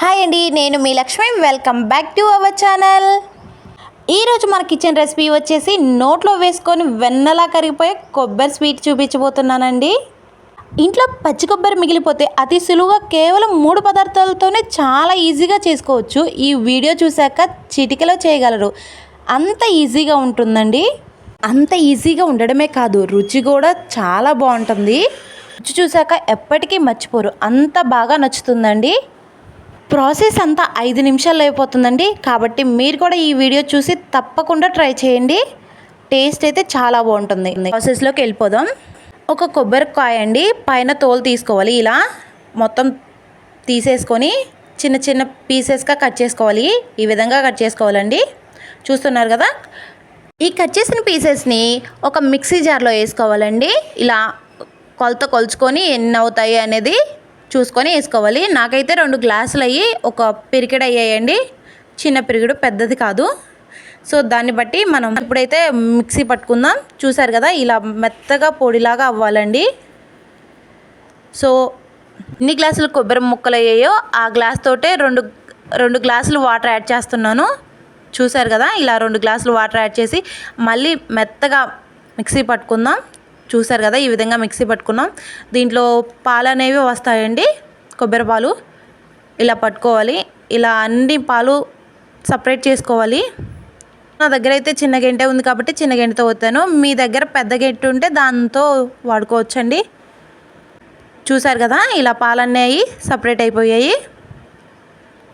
Hi అండి నేను మీ Lakshmi. Welcome back to our channel ఈరోజు మన కిచెన్ రెసిపీ వచ్చేసి నోట్లో వేసుకొని వెన్నలా కరిగిపోయే కొబ్బరి స్వీట్ చూపించబోతున్నానండి. ఇంట్లో పచ్చి కొబ్బరి మిగిలిపోతే అతి సులువుగా కేవలం మూడు పదార్థాలతోనే చాలా ఈజీగా చేసుకోవచ్చు. ఈ వీడియో చూశాక చిటికలో చేయగలరు. అంత ఈజీగా ఉంటుందండి. అంత ఈజీగా ఉండడమే కాదు రుచి కూడా చాలా బాగుంటుంది. రుచి చూశాక ఎప్పటికీ మర్చిపోరు. అంత బాగా నచ్చుతుందండి. ప్రాసెస్ అంతా ఐదు నిమిషాల్లో అయిపోతుందండి. కాబట్టి మీరు కూడా ఈ వీడియో చూసి తప్పకుండా ట్రై చేయండి. టేస్ట్ అయితే చాలా బాగుంటుంది. ప్రాసెస్లోకి వెళ్ళిపోదాం. ఒక కొబ్బరికాయ అండి. పైన తోలు తీసుకోవాలి ఇలా. మొత్తం తీసేసుకొని చిన్న చిన్న పీసెస్గా కట్ చేసుకోవాలి. ఈ విధంగా కట్ చేసుకోవాలండి. చూస్తున్నారు కదా? ఈ కట్ చేసిన పీసెస్ని ఒక మిక్సీ జార్లో వేసుకోవాలండి. ఇలా కొలత కొలుచుకొని ఎన్ని అవుతాయి అనేది చూసుకొని వేసుకోవాలి. నాకైతే రెండు గ్లాసులు అయ్యి ఒక పిరికిడ అయ్యాయండి. చిన్న పిరికిడు పెద్దది కాదు. సో దాన్ని బట్టి మనం ఇప్పుడైతే మిక్సీ పట్టుకుందాం. చూసారు కదా ఇలా మెత్తగా పొడిలాగా అవ్వాలండి. సో ఎన్ని గ్లాసులు కొబ్బరి ముక్కలు అయ్యాయో ఆ గ్లాస్ తోటే రెండు రెండు గ్లాసులు వాటర్ యాడ్ చేస్తున్నాను. చూసారు కదా ఇలా రెండు గ్లాసులు వాటర్ యాడ్ చేసి మళ్ళీ మెత్తగా మిక్సీ పట్టుకుందాం. చూసారు కదా ఈ విధంగా మిక్సీ పట్టుకున్నాం. దీంట్లో పాలు అనేవి వస్తాయండి. కొబ్బరి పాలు ఇలా పట్టుకోవాలి. ఇలా అన్ని పాలు సపరేట్ చేసుకోవాలి. నా దగ్గర అయితే చిన్న గెంటె ఉంది కాబట్టి చిన్న గంటతో వస్తాను మీ దగ్గర పెద్ద గంట ఉంటే దాంతో వాడుకోవచ్చండి. చూసారు కదా ఇలా పాలన్నీ సపరేట్ అయిపోయాయి.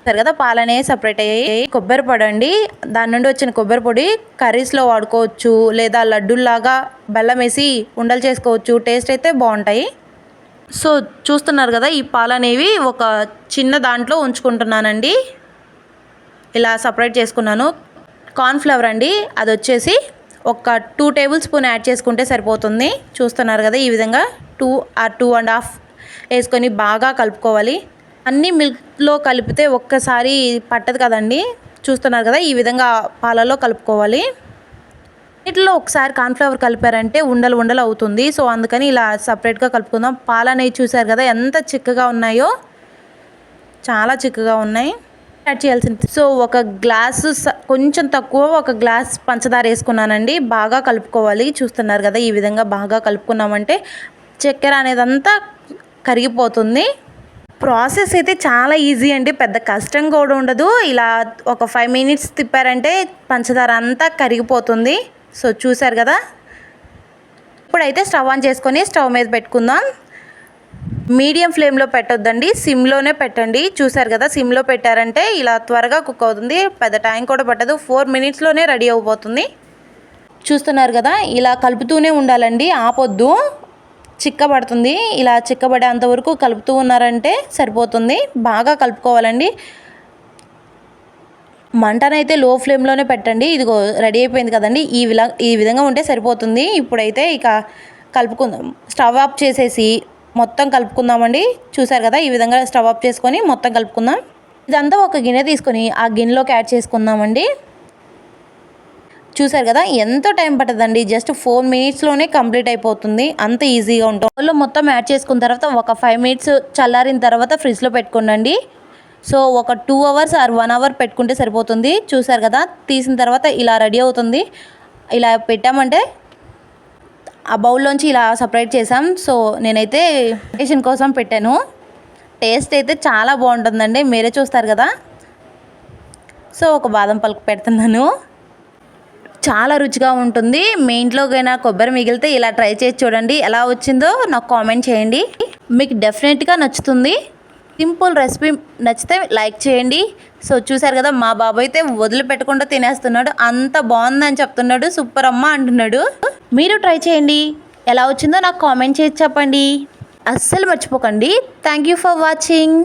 సరే కదా పాలనే సపరేట్ అయ్యాయి కొబ్బరి పొడి అండి దాని నుండి వచ్చిన కొబ్బరి పొడి కర్రీస్లో వాడుకోవచ్చు లేదా లడ్డూల్లాగా బెల్లం వేసి ఉండలు చేసుకోవచ్చు. టేస్ట్ అయితే బాగుంటాయి. సో చూస్తున్నారు కదా ఈ పాలు అనేవి ఒక చిన్న దాంట్లో ఉంచుకుంటున్నానండి. ఇలా సపరేట్ చేసుకున్నాను. కార్న్ఫ్లవర్ అండి అది వచ్చేసి ఒక టూ టేబుల్ స్పూన్ యాడ్ చేసుకుంటే సరిపోతుంది. చూస్తున్నారు కదా ఈ విధంగా two or two and half వేసుకొని బాగా కలుపుకోవాలి. అన్నీ మిల్క్లో కలిపితే ఒక్కసారి పట్టదు కదండి? చూస్తున్నారు కదా ఈ విధంగా పాలలో కలుపుకోవాలి. వీటిలో ఒకసారి కార్న్ఫ్లవర్ కలిపారంటే ఉండలు ఉండలు అవుతుంది. సో అందుకని ఇలా సపరేట్గా కలుపుకుందాం. పాలు అనేవి చూసారు కదా ఎంత చిక్కగా ఉన్నాయో. చాలా చిక్కగా ఉన్నాయి. యాడ్ చేయాల్సింది. సో ఒక గ్లాసు కొంచెం తక్కువ ఒక గ్లాస్ పంచదార వేసుకున్నానండి. బాగా కలుపుకోవాలి. చూస్తున్నారు కదా ఈ విధంగా బాగా కలుపుకున్నామంటే చక్కెర అనేదంతా కరిగిపోతుంది. ప్రాసెస్ అయితే చాలా ఈజీ అండి. పెద్ద కష్టం కూడా ఉండదు. ఇలా ఒక ఫైవ్ మినిట్స్ తిప్పారంటే పంచదార అంతా కరిగిపోతుంది. సో చూసారు కదా? ఇప్పుడైతే స్టవ్ ఆన్ చేసుకొని స్టవ్ మీద పెట్టుకుందాం. మీడియం ఫ్లేమ్లో పెట్టొద్దండి. సిమ్లోనే పెట్టండి. చూసారు కదా? సిమ్లో పెట్టారంటే ఇలా త్వరగా కుక్ అవుతుంది. పెద్ద టైం కూడా పట్టదు. ఫోర్ మినిట్స్లోనే రెడీ అయిపోతుంది చూస్తున్నారు కదా? ఇలా కలుపుతూనే ఉండాలండి. ఆపొద్దు. చిక్కబడుతుంది. ఇలా చిక్కబడేంత వరకు కలుపుతూ ఉన్నారంటే సరిపోతుంది. బాగా కలుపుకోవాలండి. మంటనైతే లో ఫ్లేమ్లోనే పెట్టండి. ఇదిగో రెడీ అయిపోయింది కదండి. ఈ విలా ఈ విధంగా ఉంటే సరిపోతుంది. ఇప్పుడైతే ఇక కలుపుకుందాం. స్టవ్ ఆఫ్ చేసేసి మొత్తం కలుపుకుందామండి. చూసారు కదా ఈ విధంగా స్టవ్ ఆఫ్ చేసుకొని మొత్తం కలుపుకుందాం. ఇదంతా ఒక గిన్నె తీసుకొని ఆ గిన్నెలోకి యాడ్ చేసుకుందామండి. చూసారు కదా ఎంతో టైం పట్టదండి? జస్ట్ ఫోర్ మినిట్స్లోనే కంప్లీట్ అయిపోతుంది. అంత ఈజీగా ఉంటుంది. వాళ్ళు మొత్తం యాడ్ చేసుకున్న తర్వాత ఒక ఫైవ్ మినిట్స్ చల్లారిన తర్వాత ఫ్రిడ్జ్లో పెట్టుకోండి సో ఒక two hours or one hour పెట్టుకుంటే సరిపోతుంది. చూసారు కదా తీసిన తర్వాత ఇలా రెడీ అవుతుంది. ఇలా పెట్టామంటే ఆ బౌల్లోంచి ఇలా సపరేట్ చేసాం సో నేనైతే టేషన్ కోసం పెట్టాను. టేస్ట్ అయితే చాలా బాగుంటుందండి. మీరే చూస్తారు కదా. సో ఒక బాదం పలుకు పెడుతున్నాను. చాలా రుచిగా ఉంటుంది. మీ ఇంట్లోకైనా కొబ్బరి మిగిలితే ఇలా ట్రై చేసి చూడండి. ఎలా వచ్చిందో నాకు కామెంట్ చేయండి. మీకు డెఫినెట్గా నచ్చుతుంది. సింపుల్ రెసిపీ నచ్చితే లైక్ చేయండి. సో చూసారు కదా మా బాబు అయితే వదిలిపెట్టకుండా తినేస్తున్నాడు. అంత బాగుందని చెప్తున్నాడు. సూపర్ అమ్మ అంటున్నాడు. మీరు ట్రై చేయండి. ఎలా వచ్చిందో నాకు కామెంట్ చేసి చెప్పండి. అస్సలు మర్చిపోకండి. Thank you for watching